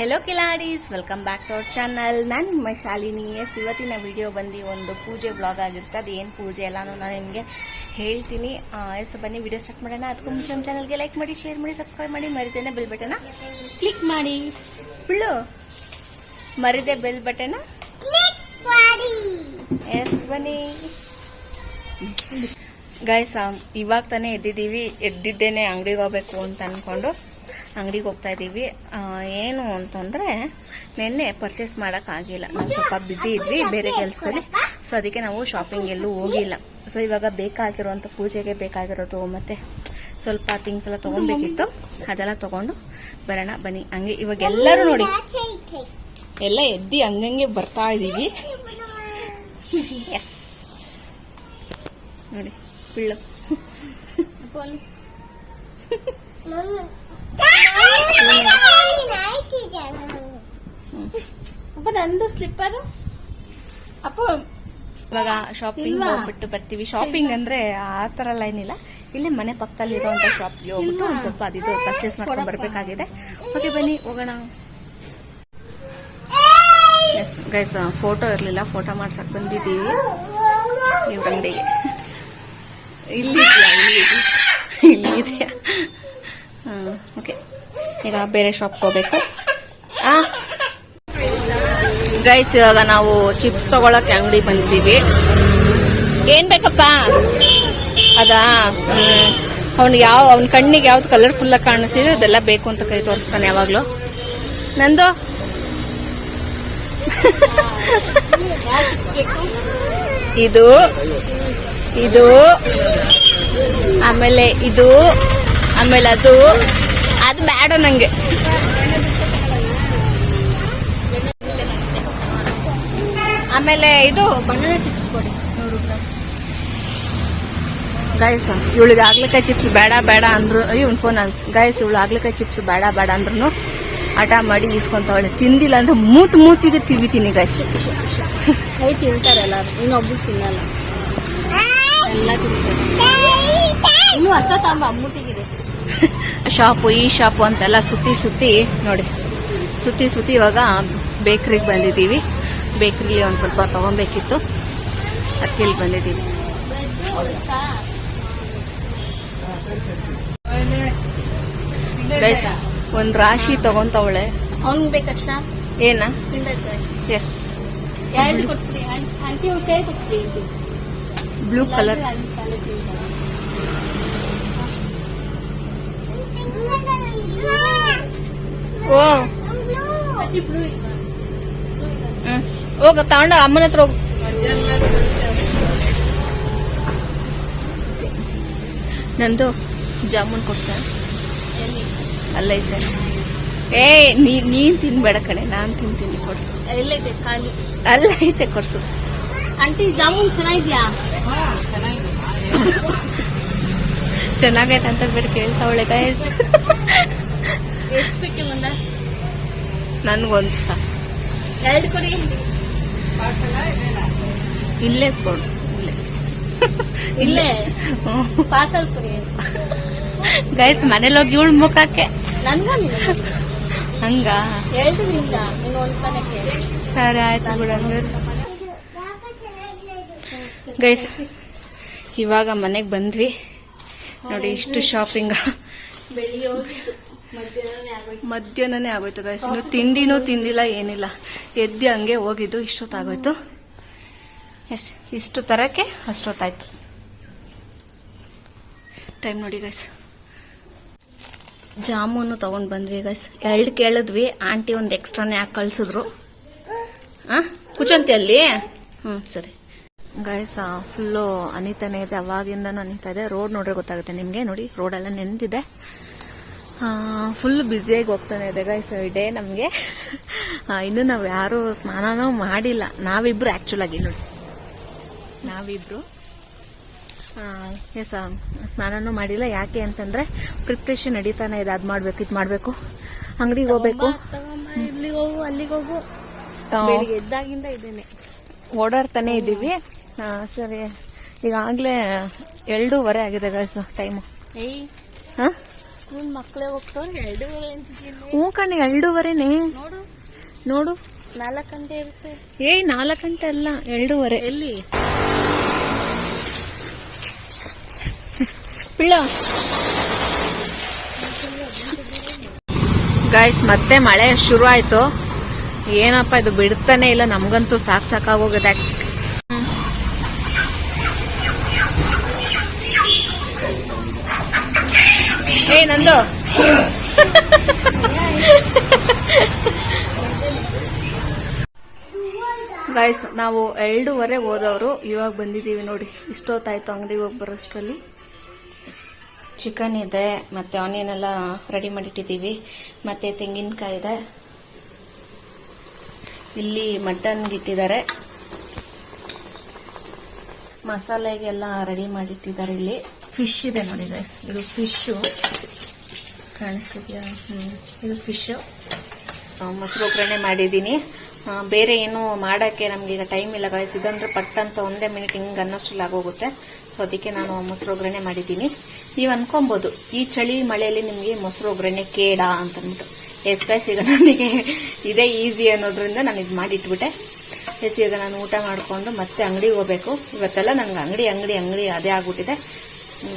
Hello ಕಿಲಾಡೀಸ್ welcome back to our channel ನಾನು ನಿಮ್ಮ Shalini. S ಇವತ್ತಿನ ವಿಡಿಯೋ ಬಂದು ಒಂದು ಪೂಜೆ ಬ್ಲಾಗ್ ಆಗಿರುತ್ತೆ. ಅದು ಏನು ಪೂಜೆ ಎಲ್ಲಾನು ನಾನು ನಿಮಗೆ ಹೇಳ್ತೀನಿ. ಎಸ್ ಬನ್ನಿ ವಿಡಿಯೋ ಸ್ಟಾರ್ಟ್ ಮಾಡೋಣ. ಅದಕ್ಕೂ ಮುಂಚೆ ನಮ್ಮ ಚಾನಲ್ಗೆ ಲೈಕ್ ಮಾಡಿ ಶೇರ್ ಮಾಡಿ ಸಬ್ಸ್ಕ್ರೈಬ್ ಮಾಡಿ ಮರಿದೇನೆ ಬೆಲ್ ಬಟನ ಕ್ಲಿಕ್ ಮಾಡಿ. ಬಿಳು ಮರಿದೆ ಬೆಲ್ ಬಟನ ಎಸ್ ಬನ್ನಿ. ಗಾಯ್ಸ್ ಇವಾಗ ತಾನೇ ಎದ್ದಿದ್ದೀವಿ. ಎದ್ದಿದ್ದೇನೆ ಅಂಗಡಿಗೆ ಹೋಗ್ಬೇಕು ಅಂತ ಅಂದ್ಕೊಂಡು ಅಂಗಡಿಗೆ ಹೋಗ್ತಾ ಇದ್ದೀವಿ. ಏನು ಅಂತಂದರೆ, ನಿನ್ನೆ ಪರ್ಚೇಸ್ ಮಾಡೋಕ್ಕಾಗಿಲ್ಲ ನಾವು ಸ್ವಲ್ಪ ಬ್ಯುಸಿ ಇದ್ವಿ, ಬೇರೆ ಕೆಲಸದಲ್ಲಿ. ಸೊ ಅದಕ್ಕೆ ನಾವು ಶಾಪಿಂಗ್ ಎಲ್ಲೂ ಹೋಗಿಲ್ಲ. ಸೊ ಇವಾಗ ಬೇಕಾಗಿರುವಂಥ ಪೂಜೆಗೆ ಬೇಕಾಗಿರೋದು ಮತ್ತು ಸ್ವಲ್ಪ ಥಿಂಗ್ಸ್ ಎಲ್ಲ ತೊಗೊಬೇಕಿತ್ತು. ಅದೆಲ್ಲ ತೊಗೊಂಡು ಬರೋಣ, ಬನ್ನಿ. ಹಂಗೆ ಇವಾಗ ಎಲ್ಲರೂ ನೋಡಿ. ಎಲ್ಲ ಎದ್ದಿ ಹಂಗಂಗೆ ಬರ್ತಾ ಇದ್ದೀವಿ. ಎಸ್ ನೋಡಿ ಬಿಳ್ಳು ಅಪ್ಪ ನಂದು ಸ್ಲಿಪ್ಪರ್. ಅಪ್ಪ ಇವಾಗ ಶಾಪಿಂಗ್ ಹೋಗ್ಬಿಟ್ಟು ಬರ್ತೀವಿ. ಶಾಪಿಂಗ್ ಅಂದ್ರೆ ಆ ತರ ಎಲ್ಲ ಏನಿಲ್ಲ ಇಲ್ಲಿ ಮನೆ ಪಕ್ಕದಲ್ಲಿ ಇರುವಂತ ಶಾಪ್ಗೆ ಹೋಗ್ಬಿಟ್ಟು ಒಂದ್ ಸ್ವಲ್ಪ ಅದಿದು ಪರ್ಚೇಸ್ ಮಾಡ್ಕೊಂಡು ಬರ್ಬೇಕಾಗಿದೆ. ಓಕೆ ಬನ್ನಿ ಹೋಗೋಣ. ಗೈಸ್ ಫೋಟೋ ಇರಲಿಲ್ಲ. ಫೋಟೋ ಮಾಡ್ಸಕ್ ಬಂದಿದ್ದೀವಿ. ಇವ್ರ ಅಂಗಡಿಗೆ. ಇಲ್ಲಿ ಇಲ್ಲಿ ಇದೆಯಾ? ಓಕೆ ಈಗ ಬೇರೆ ಶಾಪ್ಗೆ ಹೋಗ್ಬೇಕು. ಗೈಸ್ ಇವಾಗ ನಾವು ಚಿಪ್ಸ್ ತಗೊಳಕ್ ಅಂಗಡಿ ಬಂದಿದ್ದೀವಿ. ಏನ್ ಬೇಕಪ್ಪ? ಅದಾ? ಅವ್ನ್ ಯಾವ, ಅವ್ನ ಕಣ್ಣಿಗೆ ಯಾವ್ದು ಕಲರ್ಫುಲ್ ಆಗಿ ಕಾಣಿಸ್ತಿದೆ, ಅದೆಲ್ಲ ಬೇಕು ಅಂತ ಕೈ ತೋರಿಸ್ತಾನೆ ಯಾವಾಗ್ಲೂ. ನಂದು? ಇದು ಇದು, ಆಮೇಲೆ ಇದು, ಆಮೇಲೆ ಅದು. ಅದು ಬೇಡ ನಂಗೆ. ಆಮೇಲೆ ಇದು ಬನಾನ ಚಿಪ್ಸ್ ಕೊಡಿ ಗೈಸ್ ಇವಳಿಗೆ ಆಗ್ಲಿಕಾಯಿ ಚಿಪ್ಸ್ ಬೇಡ ಬೇಡ ಅಂದ್ರು ಇವ್ನ ಫೋನ್ ಅನ್ಸ್ ಗೈಸ್ ಇವಳು ಆಗ್ಲಿಕಾಯಿ ಚಿಪ್ಸ್ ಬೇಡ ಬೇಡ ಅಂದ್ರು ಹಠ ಮಾಡಿ ಈಸ್ಕೊಂತವಳೆ. ತಿಂದಿಲ್ಲ ಅಂದ್ರೆ ಮೂತ್ ಮೂತಿಗೆ ತಿವಿತೀನಿ ಗೈಸ್ ಕೈ ತಿಂತಾರೆ ಇನ್ನೊಬ್ರು ತಿನ್ನಲ್ಲ. ಎಲ್ಲ ತಿಂತಾರೆ. ಇನ್ನು ಅರ್ಥ ತಾಂಬ ಅಮ್ಮೂಟಿಗಿದೆ ಶಾಪು ಈ ಶಾಪು ಅಂತೆಲ್ಲ ಸುತ್ತಿ ಸುತ್ತಿ ನೋಡಿ ಸುತ್ತಿ ಸುತ್ತಿ ಇವಾಗ ಬೇಕ್ರಿಗೆ ಬಂದಿದ್ದೀವಿ. ಬೇಕ್ರಿಲಿ ಒಂದು ಸ್ವಲ್ಪ ತೊಗೊಬೇಕಿತ್ತು. ಅದಕ್ಕೆ ಇಲ್ಲಿ ಬಂದಿದ್ದೀವಿ. ಒಂದು ರಾಶಿ ತಗೊಂತವಳೆ. ಏನ? ಎಸ್ ಬ್ಲೂ ಕಲರ್ ಓ. ಹ್ಮ್. ಹೋಗ ತಗೊಂಡ ಅಮ್ಮನ ಹತ್ರ ಹೋಗ. ನಂದು ಜಾಮೂನ್ ಕೊಡ್ಸ ಅಲ್ಲೈತೆ. ಏ ನೀ ನೀನ್ ತಿನ್ಬೇಡ ಕಣೆ ನಾನ್ ತಿಂತೀನಿ ಕೊಡ್ಸು ಎಲ್ಲೈತೆ ಖಾಲಿ. ಅಲ್ಲೈತೆ ಕೊಡ್ಸು ಆಂಟಿ ಜಾಮೂನ್ ಚೆನ್ನಾಗಿದ್ಯಾ? ಚೆನ್ನಾಗೈತೆ ಅಂತ ಬಿಟ್ಟು ಕೇಳ್ತಾವಳೆ ಗೈಸ್ ಎಷ್ಟು ನನ್ಗೊಂದು ಸಹ ಎರಡು ಕೊಡಿ. ಇಲ್ಲೇ ಕೊಡು. ಇಲ್ಲೇ. ಇಲ್ಲೇ? ಪಾರ್ಸಲ್ ಕೊಡಿ. ಗೈಸ್ ಮನೇಲಿ ಹೋಗಿ ಇವಳು ಮುಖಕ್ಕೆ ನನ್ಗ ನೀನು? ಹಂಗ? ಎರಡು ನಿಂದ ಸರಿ ಆಯ್ತು ಗೈಸ್ ಇವಾಗ ಮನೆಗೆ ಬಂದ್ವಿ. ನೋಡಿ ಇಷ್ಟು ಶಾಪಿಂಗ್ ಬೆಳಿಗ್ಗೆ ಮಧ್ಯಾಹ್ನನೇ ಆಗೋಯ್ತು. ಗೈಸ್ ಇನ್ನು ತಿಂಡಿನೂ ತಿಂದಿಲ್ಲ, ಏನಿಲ್ಲ. ಎದ್ದು ಹಂಗೆ ಹೋಗಿದ್ದು, ಇಷ್ಟೊತ್ತಾಗೋಯ್ತು. ಎಸ್ ಇಷ್ಟು ತರಕ್ಕೆ ಅಷ್ಟೊತ್ತಾಯ್ತು. ಟೈಮ್ ನೋಡಿ ಗೈಸ್ ಜಾಮೂನು ತಗೊಂಡ್ ಬಂದ್ವಿ ಗೈಸ್ ಎರಡು ಕೇಳಿದ್ವಿ. ಆಂಟಿ ಒಂದು ಎಕ್ಸ್ಟ್ರಾನೇ ಹಾಕಿ ಕಳ್ಸಿದ್ರು. ಆ? ಕುಚಂತಿ ಅಲ್ಲಿ? ಹ್ಞೂ ಸರಿ. ಗೈಸ್ ಫುಲ್ಲು ಅನಿತಾನೇ ಇದೆ. ಅವಾಗಿಂದನೂ ಅನಿತಾ ಇದೆ. ರೋಡ್ ನೋಡ್ರೆ ಗೊತ್ತಾಗುತ್ತೆ ನಿಮಗೆ. ನೋಡಿ ರೋಡೆಲ್ಲ ನೆಂದಿದೆ. ಫುಲ್ ಬ್ಯುಸಿಯಾಗಿ ಹೋಗ್ತಾನೆ ಇದೆ ಗೈಸ್ ಡೇ ನಮಗೆ. ಇನ್ನು ನಾವು ಯಾರು ಸ್ನಾನನೂ ಮಾಡಿಲ್ಲ. ನಾವಿಬ್ರು ಆಕ್ಚುಲ್ ಆಗಿ ನೋಡಿ. ನಾವಿಬ್ರು. ಎಸ್ ಸ್ನಾನನೂ ಮಾಡಿಲ್ಲ. ಯಾಕೆ ಅಂತಂದ್ರೆ ಪ್ರಿಪ್ರೇಷನ್ ನಡೀತಾನೆ ಇದೆ. ಅದು ಮಾಡ್ಬೇಕು ಇದು ಮಾಡಬೇಕು. ಅಂಗಡಿಗೆ ಹೋಗ್ಬೇಕು. ಇಲ್ಲಿಗೆ ಹೋಗು ಅಲ್ಲಿಗೆ ಹೋಗು. ಎದ್ದಾಗಿಂದ ಇದ್ದೇನೆ. ಓಡಾಡ್ತಾನೆ ಇದ್ದೀವಿ. ಆ, ಸರಿ. ಈಗಾಗ್ಲೇ ಎರಡೂವರೆ ಆಗಿದೆ ಗೈಸ್ ಟೈಮು ಹಾಂ? ಸ್ಕೂಲ್ ಮಕ್ಕಳೇ ಹೋಗ್ತವ್ರೆ ಎರಡೂವರೆ ಹ್ಞೂ ಎರಡೂವರೆ ಎರಡೂವರೆನೇ? ನೋಡು. ನೋಡು. ನಾಲ್ಕು ಗಂಟೆ ಇರುತ್ತೆ. ಏಯ್ ನಾಲ್ಕು ಗಂಟೆ ಅಲ್ಲ ಎರಡೂವರೆ. ಎಲ್ಲಿ? ಪಿಳ್ಳ ಗಾಯ್ಸ್ ಮತ್ತೆ ಮಳೆ ಶುರು ಆಯ್ತು ಏನಪ್ಪ ಇದು ಬಿಡ್ತಾನೆ ಇಲ್ಲ ನಮ್ಗಂತೂ ಸಾಕ್ ಸಾಕಾಗೋಗಿದೆ. ಏ, ನಂದು. ಗಾಯ್ಸ್ ನಾವು ಎರಡೂವರೆ ಹೋದವರು. ಇವಾಗ ಬಂದಿದ್ದೀವಿ ನೋಡಿ. ಇಷ್ಟೊತ್ತಾಯ್ತು ಅಂಗಡಿಗೆ ಹೋಗಿ ಬರೋಷ್ಟರಲ್ಲಿ. ಚಿಕನ್ ಇದೆ, ಮತ್ತೆ ಆನಿಯನ್ ಎಲ್ಲ ರೆಡಿ ಮಾಡಿಟ್ಟಿದ್ದೀವಿ. ಮತ್ತೆ ತೆಂಗಿನಕಾಯಿ ಇದೆ. ಇಲ್ಲಿ ಮಟನ್ ಇಟ್ಟಿದ್ದಾರೆ ಮಸಾಲೆಗೆಲ್ಲ ರೆಡಿ ಮಾಡಿಟ್ಟಿದ್ದಾರೆ ಇಲ್ಲಿ. ಫಿಶ್ ಇದೆ ನೋಡಿ ಗೈಸ್ ಇದು ಫಿಶು ಕಾಣಿಸ್ತಿದ್ಯಾ ಇದು ಫಿಶು ಮೊಸರು ಒಗ್ಗರಣೆ ಮಾಡಿದ್ದೀನಿ. ಬೇರೆ ಏನು ಮಾಡೋಕ್ಕೆ ನಮ್ಗೆ ಈಗ ಟೈಮ್ ಇಲ್ಲ ಗೈಸ್ ಇದಂದ್ರೆ ಪಟ್ಟಂತ ಒಂದೇ ಮಿನಿಟ್ ಹಿಂಗೆ ಅನ್ನೋಷ್ಟ್ರಲ್ಲಿ ಆಗೋಗುತ್ತೆ. ಸೊ ಅದಕ್ಕೆ ನಾನು ಮೊಸರು ಒಗ್ಗರಣೆ ಮಾಡಿದ್ದೀನಿ. ನೀವು ಅನ್ಕೊಬೋದು, ಈ ಚಳಿ ಮಳೆಯಲ್ಲಿ ನಿಮಗೆ ಮೊಸರು ಒಗ್ಗರಣೆ ಕೇಡ ಅಂತಂದ್ಬಿಟ್ಟು. ಎಸ್ ಗೈಸ್ ಈಗ ನನಗೆ ಇದೇ ಈಸಿ ಅನ್ನೋದ್ರಿಂದ ನಾನು ಇದು ಮಾಡಿಟ್ಬಿಟ್ಟೆ. ಎಸ್ ಈಗ ನಾನು ಊಟ ಮಾಡಿಕೊಂಡು ಮತ್ತೆ ಅಂಗಡಿಗೆ ಹೋಗ್ಬೇಕು. ಇವತ್ತೆಲ್ಲ ನನಗೆ ಅಂಗಡಿ ಅಂಗಡಿ ಅಂಗಡಿ ಅದೇ ಆಗ್ಬಿಟ್ಟಿದೆ.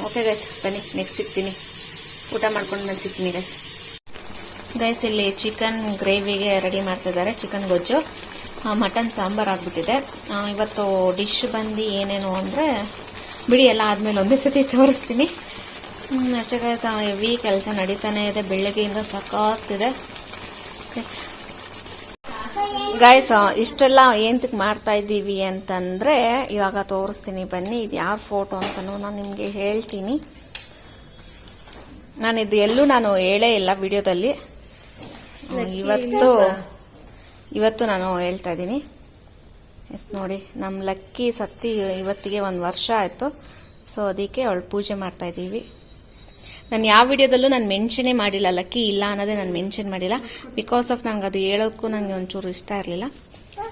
ಓಕೆ ಗೈಸ್ ಬನ್ನಿ ನೆಕ್ಸ್ಟ್ ಸಿಗ್ತೀನಿ. ಊಟ ಮಾಡ್ಕೊಂಡು ನಾನು ಸಿಗ್ತೀನಿ ಗೈಸ್ ಗೈಸ್ ಇಲ್ಲಿ ಚಿಕನ್ ಗ್ರೇವಿಗೆ ರೆಡಿ ಮಾಡ್ತಿದ್ದಾರೆ ಚಿಕನ್ ಗೊಜ್ಜು ಮಟನ್ ಸಾಂಬಾರ್ ಆಗ್ಬಿಟ್ಟಿದೆ. ಇವತ್ತು ಡಿಶ್ ಬಂದು ಏನೇನು ಅಂದರೆ, ಬಿಡಿ ಎಲ್ಲ ಆದಮೇಲೆ ಒಂದೇ ಸತಿ ತೋರಿಸ್ತೀನಿ. ಅಷ್ಟೇ ಗೈಸ್ ಹೆವಿ ಕೆಲಸ ನಡೀತಾನೆ ಇದೆ. ಬೆಳಗ್ಗೆಯಿಂದ ಸಾಕಾಗ್ತಿದೆ. ಎಸ್ ಗಾಯ್ಸ್ ಇಷ್ಟೆಲ್ಲ ಏಂತಕ್ಕೆ ಮಾಡ್ತಾ ಇದ್ದೀವಿ ಅಂತಂದ್ರೆ ಇವಾಗ ತೋರಿಸ್ತೀನಿ ಬನ್ನಿ ಇದು ಯಾರ ಫೋಟೋ ಅಂತಲೂ ನಾನು ನಿಮಗೆ ಹೇಳ್ತೀನಿ. ನಾನು ಇದು ಎಲ್ಲೂ ನಾನು ಹೇಳೇ ಇಲ್ಲ ವಿಡಿಯೋದಲ್ಲಿ. ಇವತ್ತು ಇವತ್ತು ನಾನು ಹೇಳ್ತಾ ಇದ್ದೀನಿ. ಎಸ್ ನೋಡಿ ನಮ್ಮ ಲಕ್ಕಿ ಸತ್ತಿ ಇವತ್ತಿಗೆ ಒಂದು ವರ್ಷ ಆಯಿತು. ಸೊ ಅದಕ್ಕೆ ಅವಳು ಪೂಜೆ ಮಾಡ್ತಾ ಇದ್ದೀವಿ. ನಾನು ಯಾವ ವಿಡಿಯೋದಲ್ಲೂ ನಾನು ಮೆನ್ಷನೇ ಮಾಡಿಲ್ಲ ಲಕ್ಕಿ ಇಲ್ಲ ಅನ್ನೋದೇ ನಾನು ಮೆನ್ಷನ್ ಮಾಡಿಲ್ಲ. ಬಿಕಾಸ್ ಆಫ್ ನಂಗೆ ಅದು ಹೇಳೋಕ್ಕೂ ನನಗೆ ಒಂಚೂರು ಇಷ್ಟ ಇರಲಿಲ್ಲ.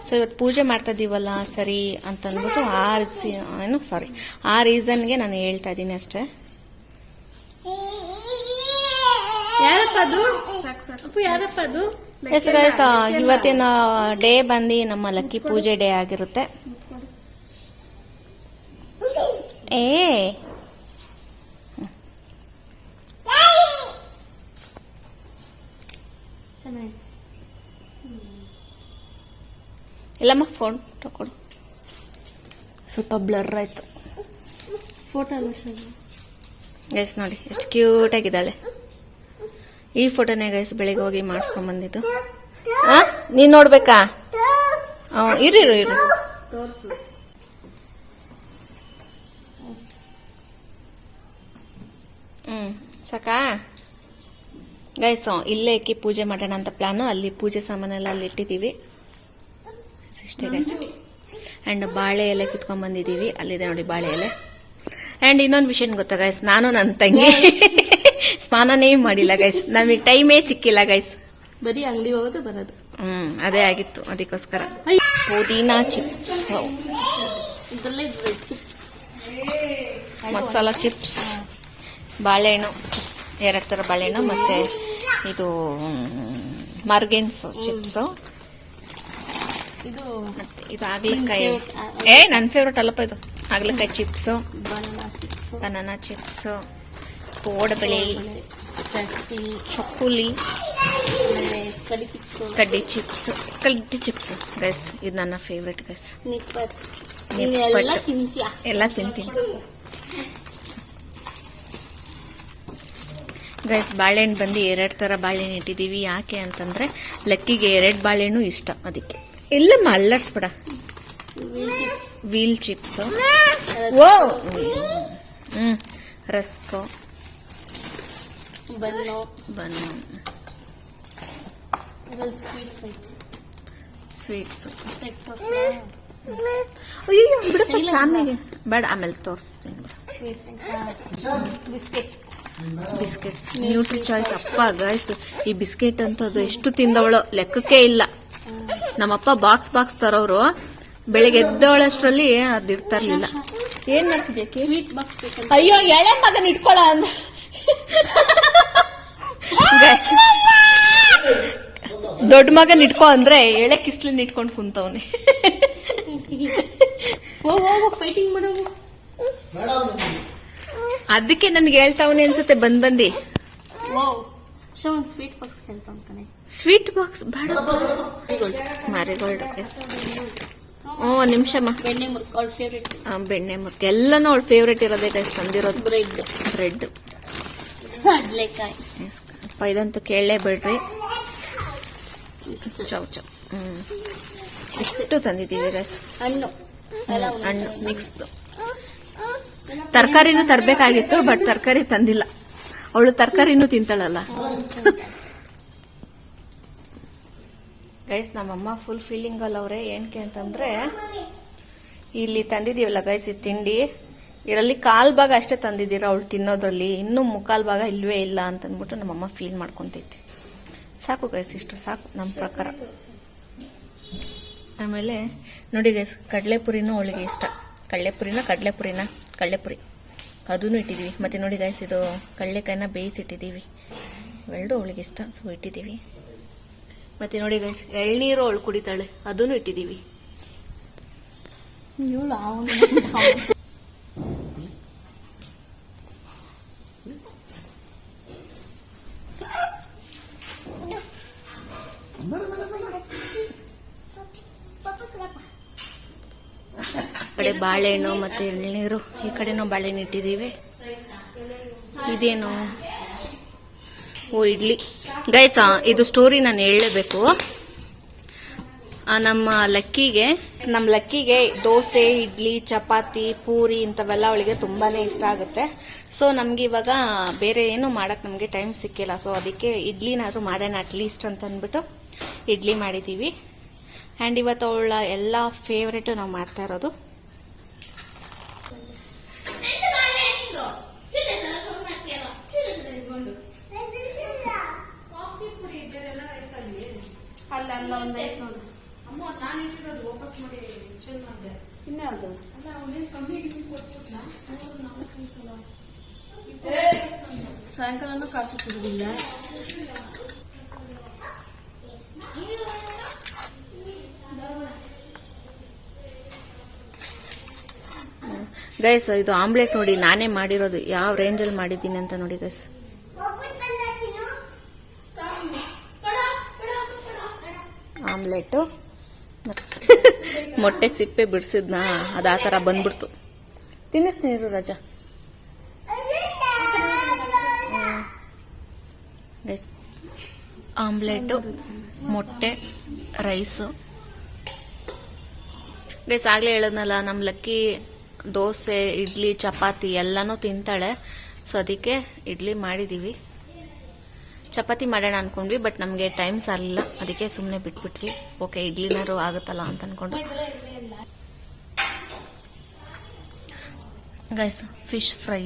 ಸೊ ಇವತ್ತು ಪೂಜೆ ಮಾಡ್ತಾ ಇದೀವಲ್ಲ ಸರಿ ಅಂತ ಅಂದ್ಬಿಟ್ಟು ಆ ಏನು ಸಾರಿ ಆ ರೀಸನ್ಗೆ ನಾನು ಹೇಳ್ತಾ ಇದ್ದೀನಿ ಅಷ್ಟೇ. ಇವತ್ತಿನ ಡೇ ಬಂದು ನಮ್ಮ ಲಕ್ಕಿ ಪೂಜೆ ಡೇ ಆಗಿರುತ್ತೆ. ಏ ಇಲ್ಲಮ್ಮ ಫೋನ್ ಕೊಡು ಸ್ವಲ್ಪ ಬ್ಲರ್ ಆಯ್ತು. ಫೋಟೋ ಗೈಸ್ ನೋಡಿ ಎಷ್ಟು ಕ್ಯೂಟ್ ಆಗಿದ್ದಾಳೆ. ಈ ಫೋಟೋನೇ ಗೈಸ್ ಬೆಳಿಗ್ಗೆ ಹೋಗಿ ಮಾಡಿಸ್ಕೊಂಡ್ ಬಂದಿದ್ದು. ನೀನು ನೀನ್ ನೋಡ್ಬೇಕಾ? ಇರಿ ಇರು ಇರು. ಹ್ಞೂ ತೋರ್ಸು. ಹ್ಮ್ ಸಾಕಾ? ಗೈಸ್ ಇಲ್ಲೇ ಇಕ್ಕಿ ಪೂಜೆ ಮಾಡೋಣ ಅಂತ ಪ್ಲಾನು ಅಲ್ಲಿ ಪೂಜೆ ಸಾಮಾನೆಲ್ಲ ಅಲ್ಲಿ ಇಟ್ಟಿದ್ದೀವಿ. ಇಷ್ಟೇ ಗೈಸ್ ಆ್ಯಂಡ್ ಬಾಳೆ ಎಲೆ ಕಿತ್ಕೊಂಡ್ ಬಂದಿದ್ದೀವಿ. ಅಲ್ಲಿದೆ ನೋಡಿ ಬಾಳೆ ಎಲೆ. ಆ್ಯಂಡ್ ಇನ್ನೊಂದು ವಿಷಯ ಗೊತ್ತಾ ಗೈಸ್ ನಾನು ನನ್ನ ತಂಗಿ. ಸ್ನಾನನೇ ಮಾಡಿಲ್ಲ ಗೈಸ್ ನಮಗೆ ಟೈಮೇ ಸಿಕ್ಕಿಲ್ಲ ಗೈಸ್ ಬರೀ ಅಂಗಡಿ ಹೋಗೋದು ಬರೋದು. ಹ್ಮ್ ಅದೇ ಆಗಿತ್ತು. ಅದಕ್ಕೋಸ್ಕರ. ಪುದೀನಾ ಚಿಪ್ಸ್ ಚಿಪ್ಸ್ ಮಸಾಲ ಚಿಪ್ಸ್ ಬಾಳೆಹಣ್ಣು. ಎರಡು ಥರ ಬಾಳೆಹಣ್ಣು ಮತ್ತೆ ಇದು ಮರ್ಗೆನ್ಸು ಚಿಪ್ಸು ಇದು ಮತ್ತೆ ಇದು ಆಗ್ಲಕಾಯಿ ಏ ನನ್ನ ಫೇವ್ರೆಟ್ ಅಲ್ಲಪ್ಪ ಇದು. ಆಗ್ಲಕಾಯಿ ಚಿಪ್ಸು ಬನಾನಾ ಚಿಪ್ಸ್ ಕೋಡಬಳೆ ಚಕ್ಕುಲಿ. ಕಡ್ಡಿ ಚಿಪ್ಸ್ ಕಡ್ಡಿ ಚಿಪ್ಸ್ ಗೈಸ್ ಇದು ನನ್ನ ಫೇವ್ರೆಟ್ ಗೈಸ್ ಎಲ್ಲ ತಿಂತೀನಿ. ಗೈಸ್ ಬಾಳೆಹಣ್ಣು ಬಂದು ಎರಡು ಥರ ಬಾಳೆಹಣ್ಣು ಇಟ್ಟಿದ್ದೀವಿ. ಯಾಕೆ ಅಂತಂದ್ರೆ ಲಕ್ಕಿಗೆ ಎರಡು ಬಾಳೆಹಣ್ಣು ಇಷ್ಟ. ಅದಕ್ಕೆ. ಇಲ್ಲಮ್ಮ ಅಲ್ಲರ್ಸ್ಬೇಡ ವೀಲ್ ಚಿಪ್ಸ್. Wheel chips. ಓ ಹ್ಮ್. ರಸ್ಕು. ಬನ್ನು. ಬನ್ನು. ಸ್ವೀಟ್ಸ್. ಅಯ್ಯೋ ಬಿಡಪ್ಪ ಚಾಮಿಗೆ. ಬೇಡ ಆಮೇಲೆ ತೋರಿಸ್ತೀನಿ ಬಿಸ್ಕೆಟ್. ಬಿಸ್ಕೆಟ್ಸ್. ನ್ಯೂಟ್ರಿ ಚಾಯ್ಸ್ ಅಪ್ಪ ಗಾಯ್ಸ್ ಈ ಬಿಸ್ಕೆಟ್ ಅಂತ ಅದು ಎಷ್ಟು ತಿಂದವಳು ಲೆಕ್ಕಕ್ಕೆ ಇಲ್ಲ. ನಮ್ಮಪ್ಪ ಬಾಕ್ಸ್ ಬಾಕ್ಸ್ ತರೋರು. ಬೆಳಿಗ್ಗೆ ಎದ್ದೋಳಷ್ಟರಲ್ಲಿ ಅದು ಇರ್ತಾ ಇರ್ಲಿಲ್ಲ ಏನ್ ಮಾಡ್ತಿದ್ಯಾ ಸ್ವೀಟ್ ಬಾಕ್ಸ್ ಬೇಕಂತ. ಅಯ್ಯೋ ಎಳೆ ಮಗನ್ ಇಟ್ಕೊಳ ಅಂದ. ದೊಡ್ಡ ಮಗನ್ ಇಟ್ಕೊ ಅಂದ್ರೆ ಎಳೆ ಕಿಸ್ಲಿನ ಇಟ್ಕೊಂಡು ಕುಂತವನೆ. ಫೈಟಿಂಗ್ ಮಾಡೋದು ಅದಕ್ಕೆ ನನ್ಗೆ ಹೇಳ್ತಾವನೆ ಅನ್ಸುತ್ತೆ ಬಂದ್ ಬಂದಿ. ಶೋ ಒಂದು ಸ್ವೀಟ್ ಬಾಕ್ಸ್ ಕೇಳ್ತಾವ್ ಕಣೆ. ಸ್ವೀಟ್ ಬಾಕ್ಸ್ ಬೇಡ. ಮ್ಯಾರಿಗೋಲ್ಡ್ ಹ್ಞೂ ಒಂದು ನಿಮಿಷಮ್ಮ ಬೆಣ್ಣೆ ಮುರ್ಕ ಅವ್ಳ ಫೇವ್ರೆಟ್ ಬೆಣ್ಣೆ ಮುರ್ಕ. ಎಲ್ಲನೂ ಅವಳ ಫೇವ್ರೇಟ್ ಇರೋದೇ ಗೈಸ್ ತಂದಿರೋದು ಬ್ರೆಡ್ ಬ್ರೆಡ್ ಕಡ್ಲೆಕಾಯಿ ಇದಂತೂ ಕೇಳಲೇಬೇಡ್ರಿ. ಚೌ ಚೌ ಹ್ಞೂ ಇಷ್ಟು ತಂದಿದ್ದೀವಿ ಗೈಸ್ ಹಣ್ಣು. ಹಣ್ಣು ಮಿಕ್ಸ್ದು ತರಕಾರಿನೂ ತರಬೇಕಾಗಿತ್ತು ಬಟ್ ತರಕಾರಿ ತಂದಿಲ್ಲ. ಅವಳು ತರಕಾರಿನೂ ತಿಂತಾಳಲ್ಲ. ಗೈಸ್ ನಮ್ಮಮ್ಮ ಫುಲ್ ಫೀಲಿಂಗ್ ಅಲ್ಲ ಅವ್ರೆ ಏನಕ್ಕೆ ಅಂತಂದ್ರೆ, ಇಲ್ಲಿ ತಂದಿದೀವಲ್ಲ ಗೈಸ್ ಇದು ತಿಂಡಿ. ಇದರಲ್ಲಿ ಕಾಲ್ ಭಾಗ ಅಷ್ಟೇ ತಂದಿದ್ದೀರ ಅವಳು ತಿನ್ನೋದ್ರಲ್ಲಿ, ಇನ್ನೂ ಮುಕ್ಕಾಲ್ ಭಾಗ ಇಲ್ವೇ ಇಲ್ಲ ಅಂತ ಅಂದ್ಬಿಟ್ಟು ನಮ್ಮಮ್ಮ ಫೀಲ್ ಮಾಡ್ಕೊಂತೈತಿ. ಸಾಕು ಗೈಸ್ ಇಷ್ಟು ಸಾಕು ನಮ್ಮ ಪ್ರಕಾರ. ಆಮೇಲೆ, ನೋಡಿ ಗೈಸ್ ಕಡಲೆಪುರಿನೂ ಅವಳಿಗೆ ಇಷ್ಟ. ಕಡಲೆಪುರಿನ ಕಡಲೆಪುರಿನ ಕಡಲೆಪುರಿ. ಅದನ್ನು ಇಟ್ಟಿದ್ದೀವಿ ಮತ್ತೆ ನೋಡಿ ಗಾಯ್ಸ್ ಇದು ಕಡಲೆಕಾಯಿನ ಬೇಯಿಸಿಟ್ಟಿದ್ದೀವಿ ಎರಡು ಅವಳಿಗೆ ಇಷ್ಟ ಸೊ ಇಟ್ಟಿದ್ದೀವಿ ಮತ್ತೆ ನೋಡಿ ಗೈಸ್ ಎಳ್ನೀರು ಅವಳು ಕುಡಿತಾಳೆ ಅದೂ ಇಟ್ಟಿದ್ದೀವಿ ಬಾಳೆಹಣ್ಣು ಮತ್ತೆ ಎಳ್ನೀರು ಈ ಕಡೆನೂ ಬಾಳೆಹಣ್ಣು ಇಟ್ಟಿದ್ದೀವಿ. ಇದೇನು? ಓ ಇಡ್ಲಿ. ಗೈಸ ಇದು ಸ್ಟೋರಿ ನಾನು ಹೇಳಲೇಬೇಕು. ಆ, ನಮ್ಮ ಲಕ್ಕಿಗೆ ನಮ್ಮ ಲಕ್ಕಿಗೆ ದೋಸೆ ಇಡ್ಲಿ ಚಪಾತಿ ಪೂರಿ ಇಂಥವೆಲ್ಲ ಅವಳಿಗೆ ತುಂಬಾನೇ ಇಷ್ಟ ಆಗುತ್ತೆ. ಸೊ ನಮ್ಗೆ ಇವಾಗ ಬೇರೆ ಏನು ಮಾಡಕ್ ನಮಗೆ ಟೈಮ್ ಸಿಕ್ಕಿಲ್ಲ. ಸೊ ಅದಕ್ಕೆ ಇಡ್ಲಿನಾದ್ರೂ ಮಾಡೋಣ ಅಟ್ಲೀಸ್ಟ್ ಅಂತ ಅಂದ್ಬಿಟ್ಟು ಇಡ್ಲಿ ಮಾಡಿದ್ದೀವಿ. ಆ್ಯಂಡ್ ಇವತ್ತು ಅವಳ ಎಲ್ಲ ಫೇವ್ರೇಟು ನಾವು ಮಾಡ್ತಾ ಇರೋದು ಅಲ್ಲ ಅಲ್ಲ ಒಂದು ಐತೆ ನೋಡು ಇನ್ಯಾವುದು ಸಾಯಂಕಾಲನೂ ಕಾಫಿ ಕುಡಿದಿಲ್ಲ. ಗೈಸ್ ಇದು ಆಮ್ಲೆಟ್ ನೋಡಿ ನಾನೇ ಮಾಡಿರೋದು. ಯಾವ ರೇಂಜಲ್ಲಿ ಮಾಡಿದ್ದೀನಿ ಅಂತ ನೋಡಿ ಗೈಸ್ ಆಮ್ಲೆಟ್. ಮೊಟ್ಟೆ ಸಿಪ್ಪೆ ಬಿಡಿಸಿದ್ನ? ಅದು ಆ ಥರ ಬಂದ್ಬಿಡ್ತು. ತಿನ್ನಿಸ್ತೀನಿ ಇರು ರಜಾ. ಆಮ್ಲೆಟು ಮೊಟ್ಟೆ ರೈಸು. ಗೈಸ್ ಆಗ್ಲೇ ಹೇಳದ್ನಲ್ಲ ನಮ್ಮ ಲಕ್ಕಿ ದೋಸೆ ಇಡ್ಲಿ ಚಪಾತಿ ಎಲ್ಲನೂ ತಿಂತಾಳೆ. ಸೊ ಅದಕ್ಕೆ ಇಡ್ಲಿ ಮಾಡಿದೀವಿ. ಚಪಾತಿ ಮಾಡೋಣ ಅನ್ಕೊಂಡ್ವಿ ಬಟ್ ನಮಗೆ ಟೈಮ್ ಸಾಲಿಲ್ಲ ಅದಕ್ಕೆ ಸುಮ್ಮನೆ ಬಿಟ್ಬಿಟ್ವಿ. ಓಕೆ ಇಡ್ಲಿನಾರು ಆಗುತ್ತಲ್ಲ ಅಂತ ಅನ್ಕೊಂಡು. Guys fish fry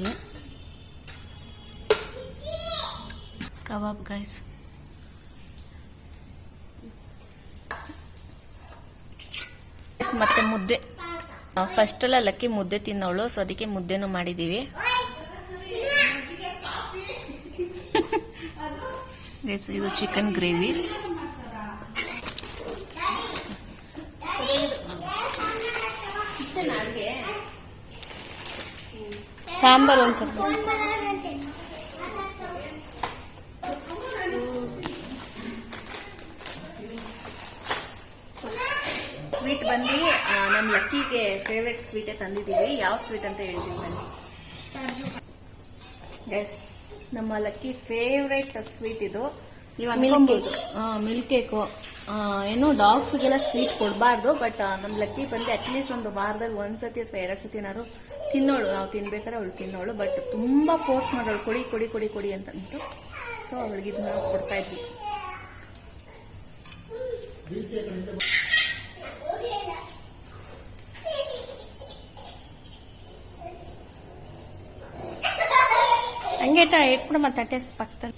kebab guys ಮತ್ತೆ ಮುದ್ದೆ. ಫಸ್ಟ್ ಎಲ್ಲ ಲಕ್ಕಿ ಮುದ್ದೆ ತಿನ್ನೋಳು ಸೊ ಅದಕ್ಕೆ ಮುದ್ದೆನೂ ಮಾಡಿದೀವಿ Guys, ಇದು ಚಿಕನ್ ಗ್ರೇವಿ ಸಾಂಬಾರು ಒಂದು ಸ್ವಲ್ಪ. ಸ್ವೀಟ್ ಬಂದು ನಮ್ಮ ಲಕ್ಕಿಗೆ ಫೇವ್ರೆಟ್ ಸ್ವೀಟೇ ತಂದಿದ್ದೀವಿ. ಯಾವ ಸ್ವೀಟ್ ಅಂತ ಹೇಳ್ತೀನಿ ಬನ್ನಿ. ಗೈಸ್ ನಮ್ಮ ಲಕ್ಕಿ ಫೇವ್ರೆಟ್ ಸ್ವೀಟ್ ಇದು. ಮಿಲ್ಕ್ ಕೇಕು ಏನು ಡಾಗ್ಸ್ಗೆಲ್ಲ ಸ್ವೀಟ್ ಕೊಡಬಾರ್ದು ಬಟ್ ನಮ್ಮ ಲಕ್ಕಿ ಬಂದು ಅಟ್ಲೀಸ್ಟ್ ಒಂದು ವಾರದಲ್ಲಿ ಒಂದ್ಸತಿ ಅಥವಾ ಎರಡು ಸತಿನಾರು ತಿನ್ನೋಳು. ನಾವು ತಿನ್ಬೇಕಾದ್ರೆ ಅವಳು ತಿನ್ನೋಳು ಬಟ್ ತುಂಬಾ ಫೋರ್ಸ್ ಮಾಡೋಳು. ಕೊಡಿ ಕೊಡಿ ಕೊಡಿ ಕೊಡಿ ಅಂತ ಅಂದ್ಬಿಟ್ಟು ಸೊ ಅವಳಿಗೆ ಇದನ್ನ ಕೊಡ್ತಾ ಇದ್ವಿ. ಹಂಗೆ ಇಟ್ಬಿಡು ಮತ್ತೆ ತಟ್ಟೆ ಪಕ್ಕದಲ್ಲಿ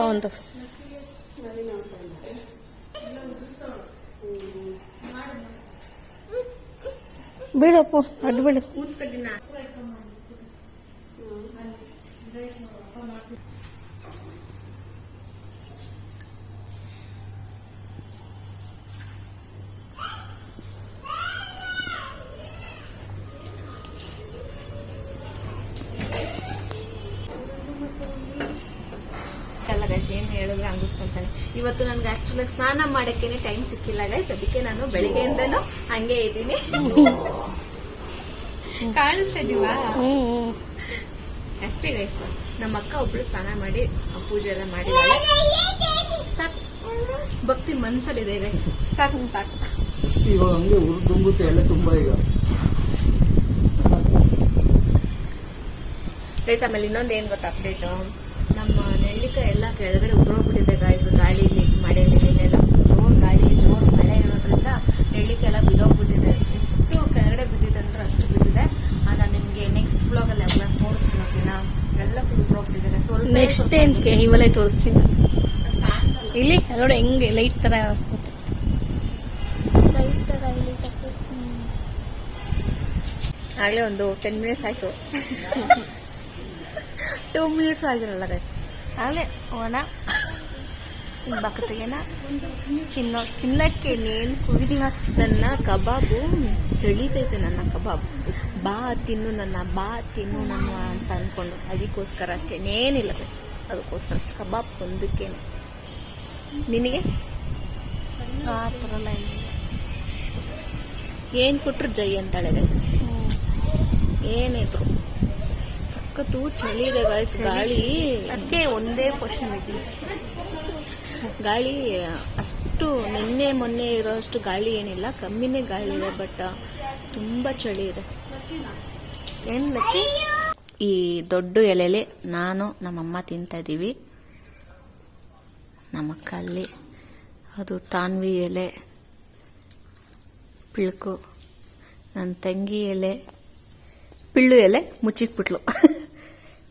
ಒಂದು ಬೀಳಪ್ಪು ಅಡ್ಡು ಬೀಳು ಅಲ್ಲ ಗೈಸ್ ಏನ್ ಹೇಳಿದ್ರೆ ಹಂಗಿಸ್ಕೊಂತಾನೆ. ಇವತ್ತು ನನ್ಗೆ ಆಕ್ಚುಲಿ ಸ್ನಾನ ಮಾಡಕ್ಕೇನೆ ಟೈಮ್ ಸಿಕ್ಕಿಲ್ಲ ಗೈಸ್ ಅದಕ್ಕೆ ನಾನು ಬೆಳಿಗ್ಗೆಯಿಂದನೂ ಹಂಗೆ ಇದ್ದೀನಿ. ಕಾಣಿಸ್ತಾ ಇದೀವಾ ಅಷ್ಟೇ ಗೈಸ್ ನಮ್ಮ ಅಕ್ಕ ಒಬ್ಳು ಸ್ನಾನ ಮಾಡಿ ಪೂಜೆ ಎಲ್ಲ ಮಾಡಿ ಸಾಕು. ಭಕ್ತಿ ಮನ್ಸಲ್ಲಿದೆ ಗೈಸ್ ಸಾಕು ಸಾಕು. ಇವಾಗ ಹಂಗೆ ಉರ್ದುಂಬುತ್ತೆ ಎಲ್ಲ ತುಂಬಾ ಈಗ. ಗೈಸ್ ಆಮೇಲೆ ಇನ್ನೊಂದು ಏನ್ ಗೊತ್ತಾ ಅಪ್ಡೇಟ್ ನಮ್ಮ ನೆಲ್ಲಿಕಾಯಿ ಎಲ್ಲ ಉದುರೋಗ್ಬಿಟ್ಟಿದೆ ಗಾಯ್ಸ್ ಗಾಳಿಲಿ ಮಳೆಯಲ್ಲಿ ನಿನ್ನೆಲ್ಲ ಜೋರ್ ಗಾಳಿ ಜೋರ್ ಮಳೆ ಇರೋದ್ರಿಂದ ಹೇಳಿಕೆಲ್ಲ ಬಿದ್ದೋಗ್ಬಿಟ್ಟಿದೆ ಎಷ್ಟು ಕೆಳಗಡೆ ಬಿದ್ದಿದೆ ಅಂದ್ರೆ ಅಷ್ಟು ಬಿದ್ದಿದೆ. ನಾನು ನಿಮ್ಗೆ ನೆಕ್ಸ್ಟ್ ಬ್ಲಾಗ್ ಅಲ್ಲಿ ಎಲ್ಲ ತೋರಿಸ್ತೀನಿ ಓಕೆನಾ ಎಲ್ಲ ಫುಲ್ ಉದುರೋಗ್ಬಿಟ್ಟಿದೆ ಸ್ವಲ್ಪ ನೆಕ್ಸ್ಟ್ ಏನ್ ಇವಲೇ ತೋರಿಸ್ತೀನಿ. ಇಲ್ಲಿ ನೋಡಿ ಹೆಂಗೆ ಲೈಟ್ ತರ ಆಗ್ಲೇ ಒಂದು ಟೆನ್ ಮಿನಿಟ್ಸ್ ಆಯ್ತು. ಟೂ ಮಿನಿಟ್ಸ್ ಆಗಿರಲ್ಲ ಗೈಸ್ ಆಗ್ಲೇ ಓನ? ತಿನ್ಬಾಕತ್ತೀಗೇನ ತಿನ್ನೋ ತಿನ್ನಕ್ಕೆ ನೇನು ಕುಡಿಲ್ಲ ನನ್ನ ಕಬಾಬು ಸೆಳೀತೈತೆ ನನ್ನ ಕಬಾಬ್. ಬಾ ತಿನ್ನು ನನ್ನ ಬಾ ತಿನ್ನು ನನ್ನ ಅಂತ ಅಂದ್ಕೊಂಡು ಅದಕ್ಕೋಸ್ಕರ ಅಷ್ಟೇ. ಏನಿಲ್ಲ ಗೈಸ್ ಅದಕ್ಕೋಸ್ಕರ ಅಷ್ಟೇ. ಕಬಾಬ್ ಒಂದಕ್ಕೇನೆ. ನಿನಗೆ? ಆ ಥರ ಏನು ಕೊಟ್ಟರು ಜೈ ಅಂತಾಳೆ ಗೈಸ್ ಏನಿದ್ರು. ಸಖತ್ತು ಚಳಿ ಇದೆ ಗಾಯ್ಸ್ ಗಾಳಿ. ಅದಕ್ಕೆ ಒಂದೇ ಕ್ವಶನ್ ಇದೆ. ಗಾಳಿ, ಅಷ್ಟು ನಿನ್ನೆ, ಮೊನ್ನೆ ಇರೋಷ್ಟು ಗಾಳಿ ಏನಿಲ್ಲ. ಕಮ್ಮಿನೇ ಗಾಳಿ ಇದೆ ಬಟ್ ತುಂಬ ಚಳಿ ಇದೆ. ಈ ದೊಡ್ಡ ಎಲೆಲಿ ನಾನು ನಮ್ಮಮ್ಮ ತಿಂತಾ ಇದ್ದೀವಿ. ನಮ್ಮಕ್ಕ ಅಲ್ಲಿ. ಅದು ತಾನ್ವಿ ಎಲೆ, ಪಿಳ್ಕು. ನನ್ನ ತಂಗಿ ಎಲೆ, ಪಿಳ್ಳು ಎಲೆ ಮುಚ್ಚಿಟ್ಬಿಟ್ಲು.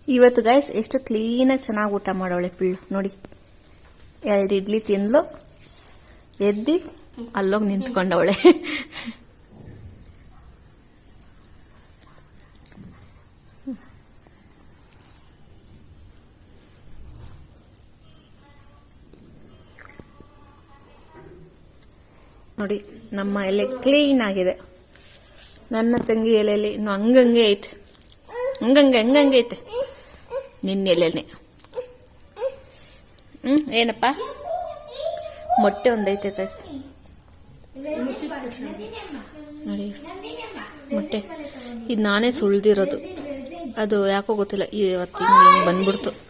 ಇವತ್ತು ಗಾಯ್ಸ್ ಎಷ್ಟು ಕ್ಲೀನಾಗಿ ಚೆನ್ನಾಗಿ ಊಟ ಮಾಡೋಳೆ ಪಿಳ್ಳು. ನೋಡಿ. ಎರಡು ಇಡ್ಲಿ ತಿಂದ್ಲು. ಎದ್ದಿ ಅಲ್ಲೋಗಿ ನಿಂತ್ಕೊಂಡವಳೆ. ನೋಡಿ, ನಮ್ಮ ಎಲೆ ಕ್ಲೀನ್ ಆಗಿದೆ. ನನ್ನ ತಂಗಿ ಎಲೆಯಲ್ಲಿ ಇನ್ನು ಹಂಗಂಗೆ ಐತೆ. ಹಂಗಂಗೆ ಹಂಗಂಗೆ ಐತೆ. ನಿನ್ನ ಎಲೆನೆ ಹ್ಮ್ ಏನಪ್ಪ? ಮೊಟ್ಟೆ ಒಂದೈತೆ ಕಸ್ ನೋಡಿ ಮೊಟ್ಟೆ. ಇದು ನಾನೇ ಸುಳ್ದಿರೋದು. ಅದು ಯಾಕೋ ಗೊತ್ತಿಲ್ಲ ಇವತ್ತು ಹಿಂಗೆ ಬಂದ್ಬಿಡ್ತು.